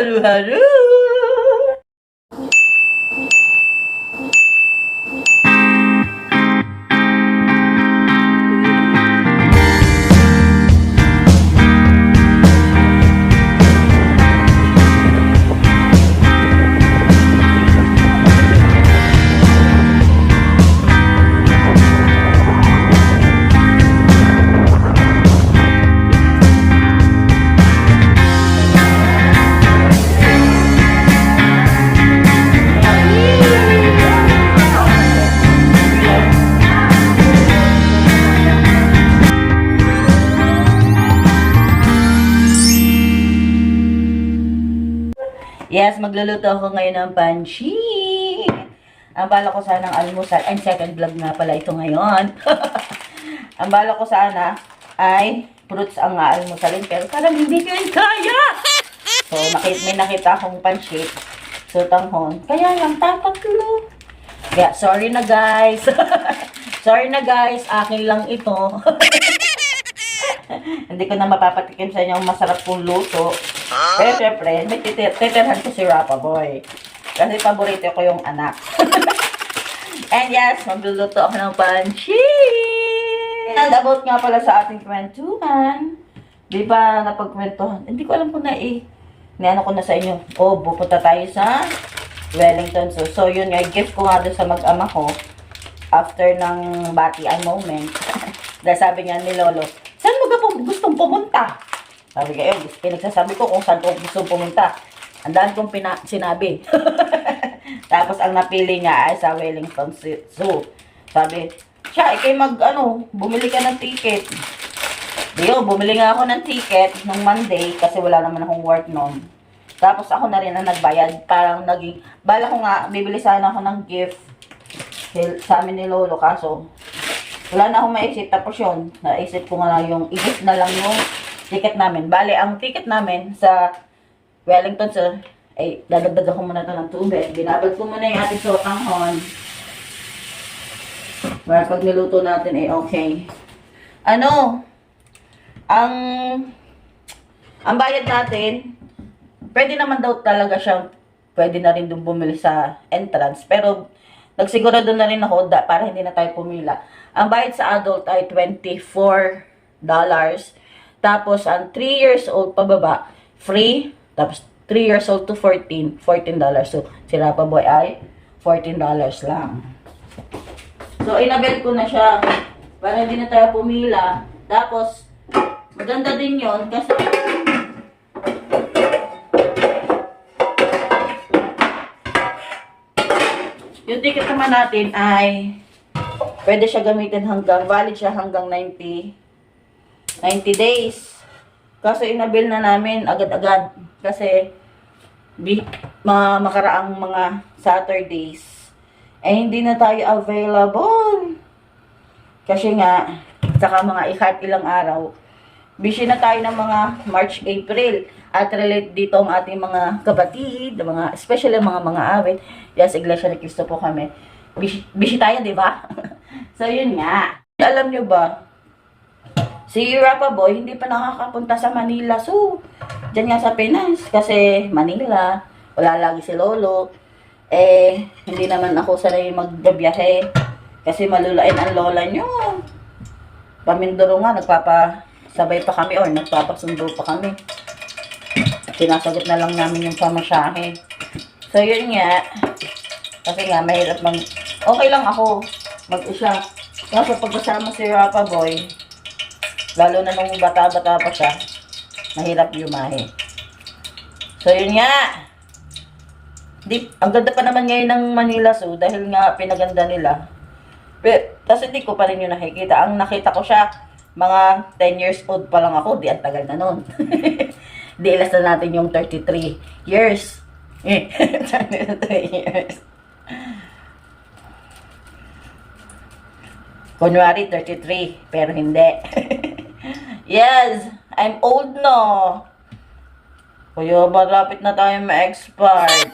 hello, hello. Yes, magluluto ako ngayon ng pansit. Ang bala ko sana ng almusal, ay second vlog nga pala ito ngayon. ang bala ko sana ay fruits ang aalmusalin, pero parang hindi ko yun kaya. So, nakit, may nakita akong pansit. So, tanghon. Kaya lang, tatatlo. Kaya, sorry na guys. sorry na guys, akin lang ito. Hindi ko na mapapatikim sa inyo ang masarap kong luto. Pero syempre, may titir titirhan ko si Rapa Boy. Kasi paborito ko yung anak. And yes, magluluto ako ng pansit! And about nga pala sa ating kwentuhan. Di ba napagkwentuhan? Hindi ko alam kung na eh. Niano ko na sa inyo. Oh, pupunta tayo sa Wellington. So, so yun nga, gift ko nga doon sa mag-ama ko after ng batian moment. Dahil sabi nga ni Lolo, saan mo ka gustong pumunta? Sabi ko, eh, pinagsasabi ko kung saan ko gustong pumunta. Ang dami kong sinabi. Tapos ang napili niya ay sa Wellington Zoo. Sabi, siya, ikay mag, ano, bumili ka ng ticket. Diyo, bumili nga ako ng ticket nung Monday kasi wala naman akong work noon. Tapos ako na rin ang nagbayad. Parang naging, bala ko nga, bibili sana ako ng gift sa amin ni Lolo. Kaso, wala na akong maisip. Tapos yun, naisip ko nga yung i-gift na lang yung ticket namin. Bale, ang ticket namin sa Wellington, sir, ay dadagdagan ko muna ito ng tubig. Binabad ko muna yung ating sotanghon. Para pag niluto natin ay okay. Ano? Ang ang bayad natin, pwede naman daw talaga siyang pwede na rin doon bumili sa entrance. Pero nagsigurado na rin ako da, para hindi na tayo pumila. Ang bayad sa adult ay $24. Tapos ang 3 years old pababa, free. Tapos 3 years old to 14, $14. So si Rapa Boy ay $14 lang. So, inabel ko na siya para hindi na tayo pumila. Tapos, maganda din yon kasi yung ticket naman natin ay pwede siya gamitin hanggang, valid siya hanggang 90 90 days. Kaso inabil na namin agad-agad kasi bi, mga makaraang mga Saturdays eh hindi na tayo available. Kasi nga, saka mga ikat ilang araw, busy na tayo ng mga March, April. At relate dito ang ating mga kapatid, mga, especially mga mga awit. Yes, Iglesia ni Cristo po kami. Busy, busy tayo, di ba? so, yun nga. Alam nyo ba, si Rapa Boy hindi pa nakakapunta sa Manila. So, dyan nga sa Pinas. Kasi Manila, wala lagi si Lolo. Eh, hindi naman ako sanay magbabiyahe. Kasi malulain ang lola nyo. Pamindoro nga, nagpapasabay pa kami or nagpapasundo pa kami. Sinasagot na lang namin yung pamasahe. So, yun nga. Kasi nga, mahirap mang... Okay lang ako mag-isa. Kaso pag kasama si Rapa Boy, lalo na nung bata-bata pa siya, mahirap yumahe. So, yun nga. Di, ang ganda pa naman ngayon ng Manila Zoo dahil nga pinaganda nila. Pero, kasi hindi ko pa rin yung nakikita. Ang nakita ko siya, mga 10 years old pa lang ako. Di, ang tagal na nun. di, ilas na natin yung 33 years. Eh, 33 years. Kunwari, 33. Pero hindi. yes, I'm old no. Kuya, malapit na tayo ma-expire.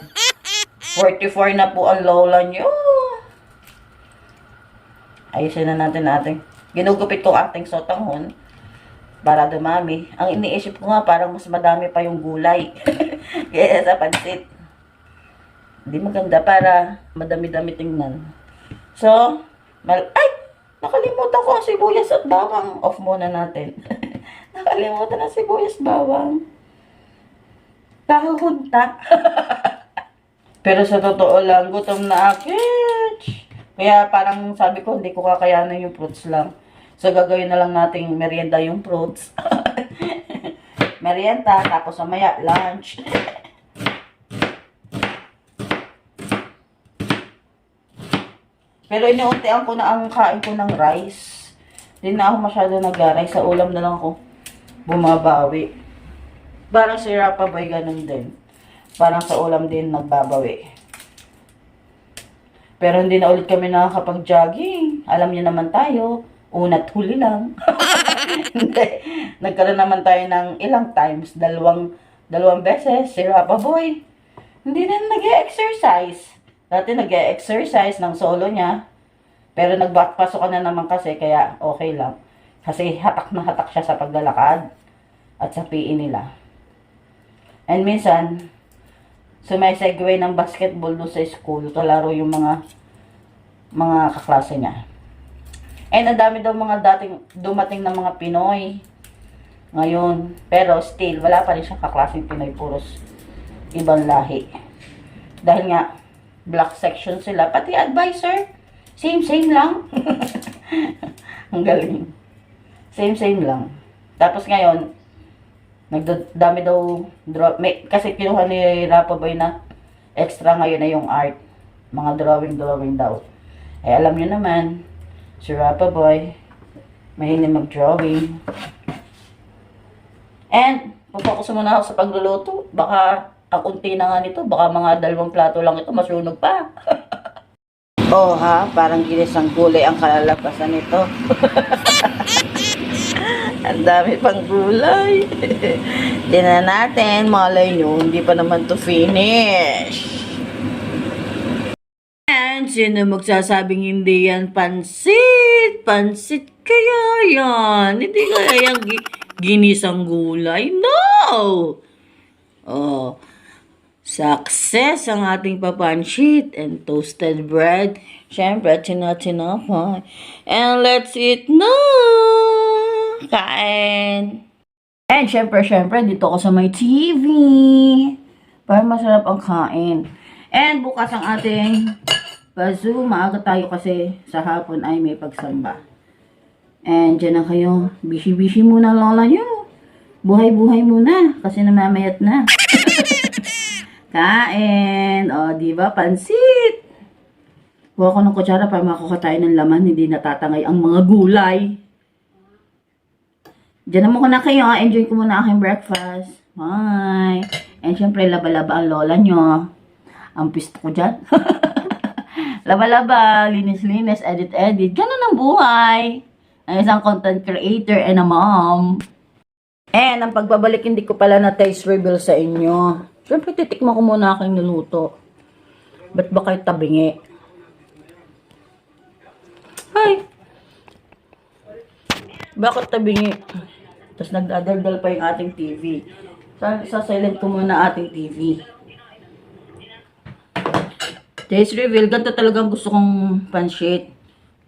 44 na po ang lola niyo. Ayusin na natin natin. Ginugupit ko ating sotanghon para dumami. Ang iniisip ko nga parang mas madami pa yung gulay. Kaya sa pansit. Hindi maganda para madami-dami tingnan. So, mal ay! Nakalimutan ko ang sibuyas at bawang. Off muna natin. Nakalimutan ang sibuyas bawang. Kahunta. Pero sa totoo lang, gutom na ako. Kaya parang sabi ko, hindi ko kakayanan yung fruits lang. So, gagawin na lang nating merienda yung fruits. merienda, tapos mamaya, lunch. Pero iniuntian ko na ang kain ko ng rice. Hindi na ako masyado nag-rice. Sa ulam na lang ako bumabawi. Parang si Rapa Boy ganun din. Parang sa ulam din nagbabawi. Pero hindi na ulit kami nakakapag-jogging. Alam niyo naman tayo, unat huli lang. hindi. Nagkaroon naman tayo ng ilang times, dalawang dalawang beses, si Rapa Boy. Hindi na nag-exercise. Dati nag-exercise ng solo niya. Pero nagpasok na naman kasi, kaya okay lang. Kasi hatak na hatak siya sa paglalakad at sa PE nila. And minsan, sumisegue ng basketball doon sa school. Kalaro yung mga mga kaklase niya. And ang dami daw mga dating dumating ng mga Pinoy ngayon. Pero still, wala pa rin siyang kaklaseng Pinoy. Puros ibang lahi. Dahil nga, black section sila. Pati advisor, same, same lang. ang galing. Same, same lang. Tapos ngayon, nagdami daw, draw, may, kasi kinuha ni Rapa Boy na extra ngayon na yung art. Mga drawing, drawing daw. Eh, alam nyo naman, si Rapa Boy, mahilig mag-drawing. And, pupokus muna ako sa pagluluto. Baka, ang unti na nga nito, baka mga dalawang plato lang ito, masunog pa. oh ha, parang ginisang gulay ang kalalabasan nito. ang dami pang gulay. Di na natin, malay nyo, hindi pa naman to finish. And sino magsasabing hindi yan pansit? Pansit kaya yan. Hindi kaya gi- ginisang gulay. No! Oh, success ang ating papansit and toasted bread. Siyempre, tina-tinapay. And let's eat na! Kain! And syempre, syempre, dito ako sa may TV. Para masarap ang kain. And bukas ang ating bazoo. Maaga tayo kasi sa hapon ay may pagsamba. And dyan na kayo. Bishi-bishi muna lola nyo. Buhay-buhay muna. Kasi namamayat na. Kain. O, di ba? Pansit. Kuha ko ng kutsara para makuha tayo ng laman. Hindi natatangay ang mga gulay. Diyan na muna kayo. Enjoy ko muna aking breakfast. Bye. And syempre, laba-laba ang lola nyo. Ang pisto ko dyan. laba-laba, linis-linis, edit-edit. Ganun ang buhay. Ang isang content creator and a mom. And ang pagbabalik, hindi ko pala na taste reveal sa inyo. Siyempre, titikman ko muna aking niluto. Ba't ba kayo tabingi? Hi! Bakit tabingi? Tapos nagdadaldal pa yung ating TV. Sa, sa silent ko muna ating TV. Taste reveal, ganito talagang gusto kong pansit.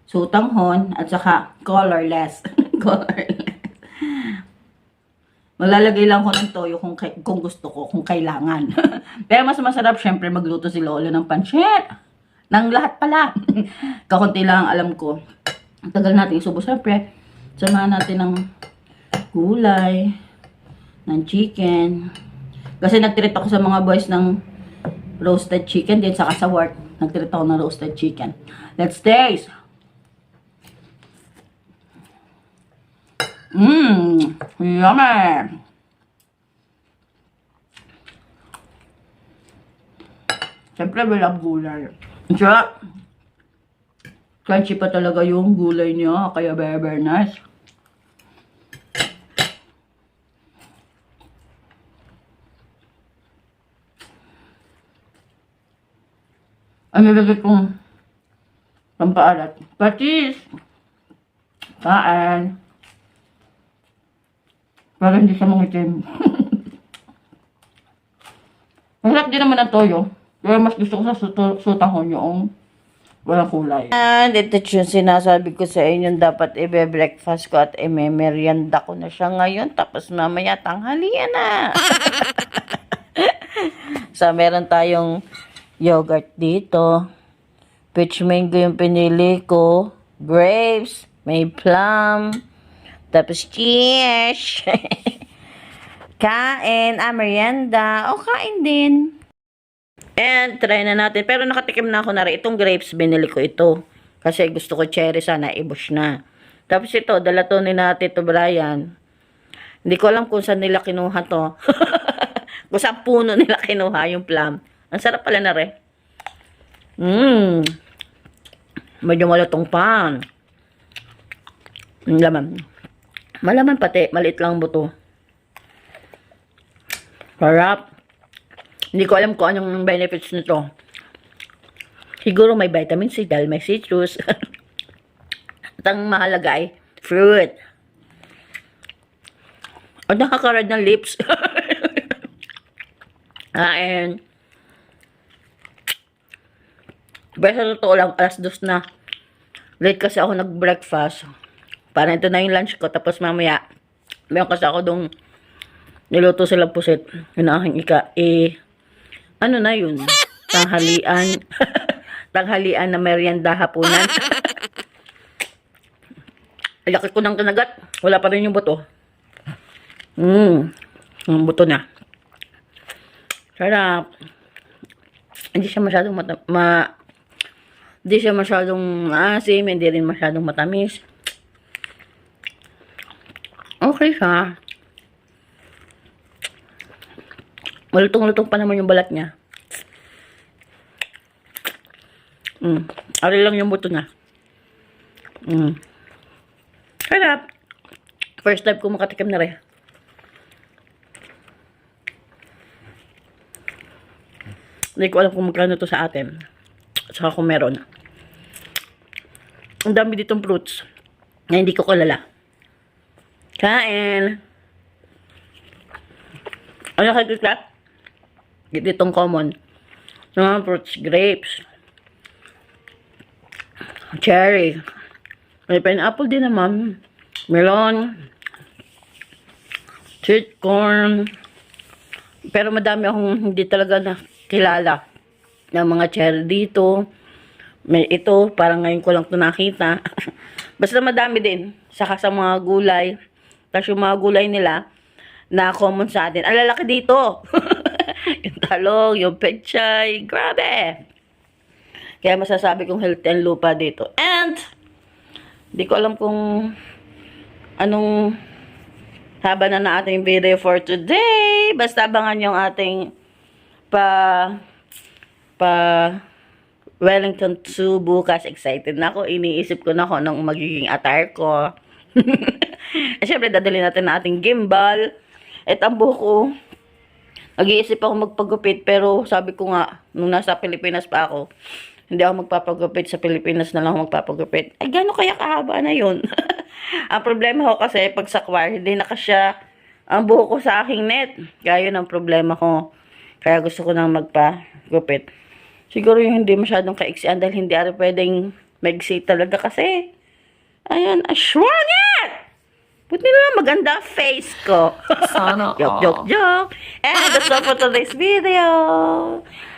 Sutanghon at saka colorless. colorless. Maglalagay lang ko ng toyo kung, kung gusto ko, kung kailangan. Pero mas masarap syempre magluto si Lolo ng pansit. Nang lahat pala. Kakunti lang ang alam ko. Ang tagal natin isubo syempre. Samahan natin ng gulay, ng chicken. Kasi nagtreat ako sa mga boys ng roasted chicken din saka sa work. Nagtreat ako ng roasted chicken. Let's taste! Mmm! Yummy! Siyempre, love gulay. Siya, crunchy pa talaga yung gulay niya, kaya very, very nice. Ang nilagay kong pampaalat. Patis! Kain! Para hindi siya mangitim. Masarap din naman ang toyo. Pero mas gusto ko sa sutahon yung walang kulay. And ito yung sinasabi ko sa inyo, dapat ibe-breakfast ko at i-merienda ko na siya ngayon. Tapos mamaya tanghalian na. so, meron tayong yogurt dito. Peach mango yung pinili ko. Grapes. May plum. Tapos cheers. kain. Ah, merienda. O, kain din. And try na natin. Pero nakatikim na ako na rin. Itong grapes, binili ko ito. Kasi gusto ko cherry sana, ibush na. Tapos ito, dala to ni natin to Brian. Hindi ko alam kung saan nila kinuha to. kung saan puno nila kinuha yung plum. Ang sarap pala na rin. Mmm. Medyo malutong pa. Ang laman. Malaman pati. Maliit lang ang buto. Sarap. Hindi ko alam kung anong benefits nito. Siguro may vitamin C dahil may citrus. At ang mahalaga ay fruit. O nakakarad ng lips. ah, and pero sa totoo lang, alas dos na. Late kasi ako nag-breakfast. Para ito na yung lunch ko. Tapos mamaya, meron kasi ako dong niluto sila pusit. Yun ang aking ika. Eh, ano na yun? Tanghalian. Tanghalian na merienda hapunan. Laki ko ng kinagat. Wala pa rin yung buto. Mmm. Ang buto na. Sarap. Hindi siya masyadong mata ma hindi siya masyadong asim, hindi rin masyadong matamis. Okay siya. Malutong-lutong pa naman yung balat niya. Mm. Ari lang yung buto niya. Mm. Sarap. First time ko makatikim na rin. Hindi ko alam kung magkano to sa atin. At saka kung meron. Ang dami ditong fruits na hindi ko kalala. Kain! Ano kay kita? Ditong common. Mga fruits, grapes, cherry, may pineapple din naman, melon, sweet corn, pero madami akong hindi talaga nakilala ng mga cherry dito. May ito, parang ngayon ko lang ito nakita. Basta madami din. Saka sa mga gulay. Tapos yung mga gulay nila, na common sa atin. Ang lalaki dito. yung talong, yung pechay. Grabe. Kaya masasabi kong healthy ang lupa dito. And, di ko alam kung anong haba na na ating video for today. Basta abangan yung ating pa pa Wellington 2 bukas. Excited na ako. Iniisip ko na kung anong magiging attire ko. eh, syempre, dadali natin na ating gimbal. At ang buhok ko, nag-iisip ako magpagupit. Pero sabi ko nga, nung nasa Pilipinas pa ako, hindi ako magpapagupit sa Pilipinas na lang ako magpapagupit. Ay, gano'n kaya kahaba na yun? ang problema ko kasi, pag sa kwar, hindi na kasya ang buhok ko sa aking net. Kaya yun ang problema ko. Kaya gusto ko nang magpagupit. Siguro yung hindi masyadong kaiksian dahil hindi ari pwedeng maigsi talaga kasi. Ayun, aswanget! Buti na lang maganda face ko. Sana joke, joke, joke. And that's all for today's video.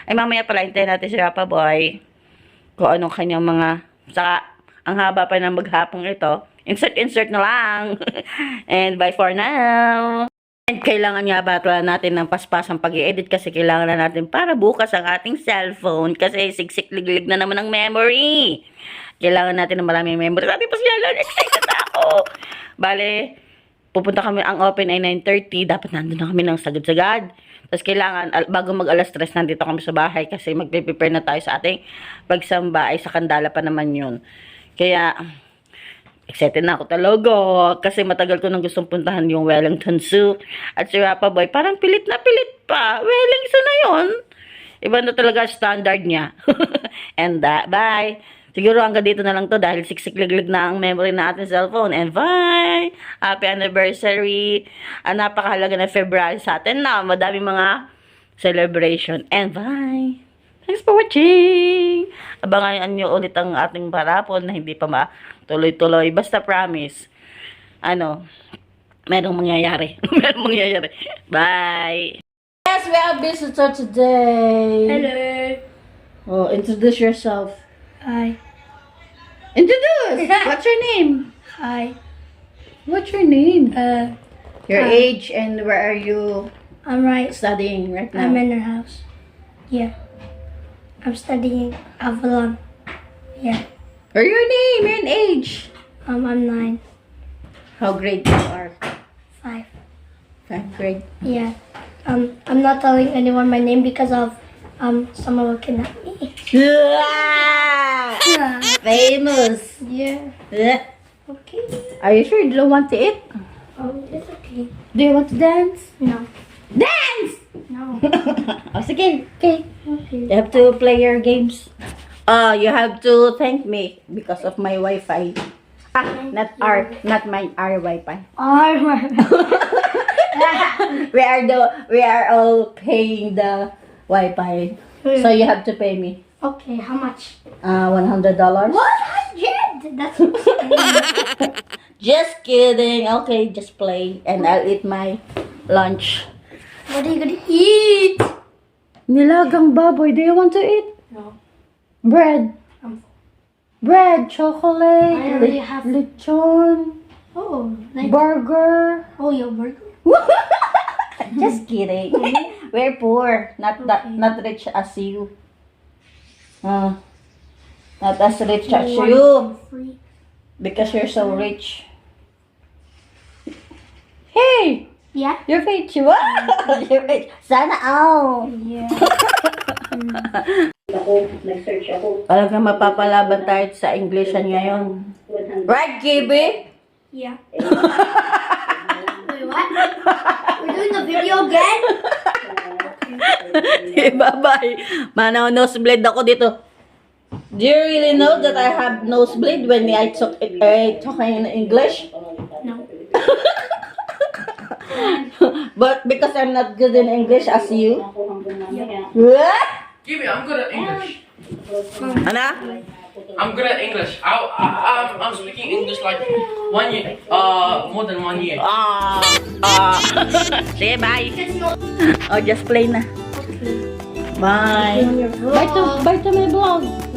Ay, mamaya pala, hintayin natin si Rapa Boy. Kung anong kanyang mga, saka, ang haba pa ng maghapong ito. Insert, insert na lang. And bye for now. And kailangan nga ba pala natin ng paspasang pag edit kasi kailangan na natin para bukas ang ating cellphone kasi siksik liglig na naman ang memory. Kailangan natin ng maraming memory. Sabi pa siya, excited ako. Bale, pupunta kami, ang open ay 9.30, dapat nandun na kami ng sagad-sagad. Tapos kailangan, bago mag alas 3, nandito kami sa bahay kasi magpe-prepare na tayo sa ating pagsamba ay sa kandala pa naman yun. Kaya, excited na ako talaga. Kasi matagal ko nang gustong puntahan yung Wellington Zoo. At si Rapa Boy, parang pilit na pilit pa. Wellington na yun. Iba na talaga standard niya. And that, bye. Siguro hanggang dito na lang to dahil siksik-liglig na ang memory na ating cellphone. And bye! Happy anniversary! Ang napakahalaga na February sa atin na. Madami mga celebration. And bye! Thanks for watching! Abangan nyo ulit ang ating parapon na hindi pa matuloy-tuloy. Basta promise, ano, merong mangyayari. merong mangyayari. Bye! Yes, we have visitor today. Hello. Oh, introduce yourself. Hi. Introduce! What's your name? Hi. What's your name? Uh, Your Hi. age and where are you I'm right. studying right now? I'm in her house. Yeah. I'm studying Avalon. Yeah. Or your name and age? Um, I'm nine. How grade you are? Five. Five grade. Yeah. Um, I'm not telling anyone my name because of um someone will kidnap me. Famous. Yeah. Okay. Are you sure you don't want to eat? Oh, it's okay. Do you want to dance? No. Dance! No. oh, sige. Okay. Okay. You have to play your games. Uh, you have to thank me because of my Wi-Fi. Ah, not our, not mine, our Wi-Fi. All We are the, we are all paying the Wi-Fi. So you have to pay me okay. How much? uh, $100. One hundred. That's. Just kidding. Okay, just play. And I'll eat my lunch. what are you gonna eat? Nilagang baboy. Do you want to eat? No. Bread. Um, Bread, chocolate, I already have- lechon, oh, like burger. oh, your burger. Just kidding. We're poor. Not that, Okay. not rich as you. Uh, not as rich as you. Free. Because you're so rich. Hey! Yeah. You're rich. Wow! You're rich. Sana all. Yeah. Talaga mapapalaban tayo sa Englishan ngayon. Right, GB? Yeah. Wait, what? We're doing the video again? Bye-bye. Mano, nosebleed ako dito. Do you really know that I have nosebleed when I talk, I talk in English? No. But because I'm not good in English as you. Yeah. What? Give me, I'm good at English. Ano? I'm good at English. I, I, I'm, I'm speaking English like one year, uh, more than one year. Ah, ah. Sige, bye. Oh, just play na. Bye. On your Bye to,